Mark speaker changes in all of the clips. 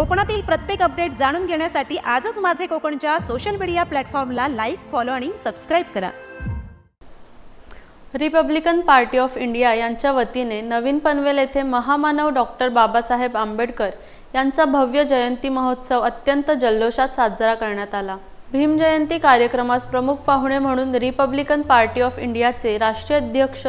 Speaker 1: कोकणातील प्रत्येक अपडेट जाणून घेण्यासाठी आजच माझे कोकणच्या सोशल मीडिया प्लॅटफॉर्मला लाईक फॉलो आणि सबस्क्राईब करा.
Speaker 2: रिपब्लिकन पार्टी ऑफ इंडिया यांच्या वतीने नवीन पनवेल येथे महामानव डॉक्टर बाबासाहेब आंबेडकर यांचा भव्य जयंती महोत्सव अत्यंत जल्लोषात साजरा करण्यात आला. भीम जयंती कार्यक्रमास प्रमुख पाहुणे म्हणून रिपब्लिकन पार्टी ऑफ इंडियाचे राष्ट्रीय अध्यक्ष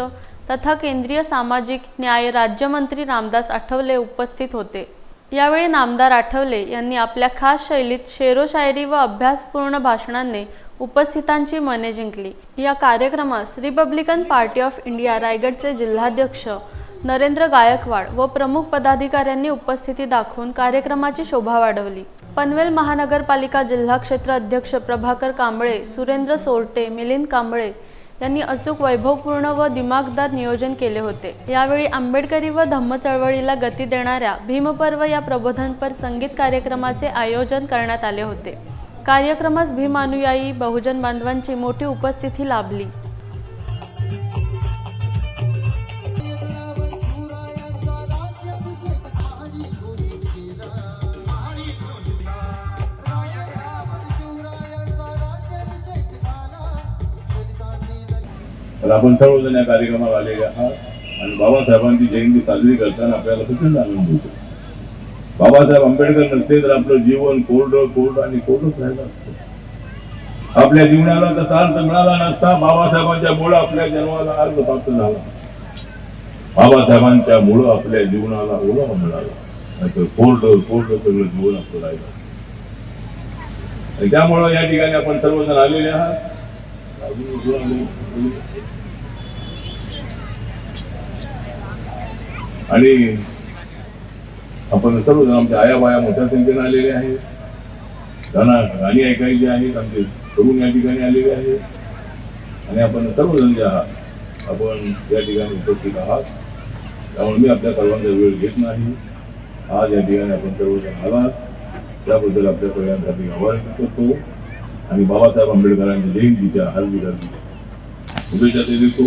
Speaker 2: तथा केंद्रीय सामाजिक न्याय राज्यमंत्री रामदास आठवले उपस्थित होते. यावेळी नामदार आठवले यांनी आपल्या खास शैलीत शेरोशायरी व अभ्यासपूर्ण भाषणांनी उपस्थितांची मने जिंकली. या कार्यक्रमास रिपब्लिकन पार्टी ऑफ इंडिया रायगडचे जिल्हाध्यक्ष नरेंद्र गायकवाड व प्रमुख पदाधिकाऱ्यांनी उपस्थिती दाखवून कार्यक्रमाची शोभा वाढवली. पनवेल महानगरपालिका जिल्हा क्षेत्र अध्यक्ष प्रभाकर कांबळे सुरेंद्र सोरटे मिलिंद कांबळे यांनी अचूक वैभवपूर्ण व दिमागदार नियोजन केले होते. यावेळी आंबेडकरी व धम्म चळवळीला गती देणाऱ्या भीमपर्व या प्रबोधनपर संगीत कार्यक्रमाचे आयोजन करण्यात आले होते. कार्यक्रमास भीमानुयायी बहुजन बांधवांची मोठी उपस्थिती लाभली.
Speaker 3: तर आपण सर्वजण या कार्यक्रमाला आलेले आहात. आणि बाबासाहेबांची जयंती साजरी करताना आपल्याला प्रचंड आनंद होतो. बाबासाहेब आंबेडकर नसते तर आपलं जीवन कोरडं कोरडं आणि कोरडंच राहिलं असतं. आपल्या जीवनाला तसा अर्थ मिळाला नसता बाबासाहेबांच्या मुळे आपल्या जन्माला अर्थ प्राप्त झाला बाबासाहेबांच्या मुळे आपल्या जीवनाला ओळख मिळाला. नाहीतर कोरडं कोरडं सगळं जीवन आपलं राहिलं त्यामुळं या ठिकाणी आपण सर्वजण आलेले आहात. आणि आपण सर्वजण आमच्या आया बाया मोठ्या संख्येनं आलेले आहेत. त्यांना गाणी ऐकायची आहेत आमचे तरुण या ठिकाणी आलेले आहेत. आणि आपण सर्वजण जे आहात आपण या ठिकाणी उपस्थित आहात त्यामुळे मी आपल्या सर्वांचा वेळ घेत नाही. आज या ठिकाणी आपण सर्वजण आलात. त्याबद्दल आपल्या सगळ्यांसाठी आभार करतो. आणि बाबासाहेब आंबेडकरांच्या जयंतीच्या हार्दिक हार्दिक शुभेच्छा ते देतो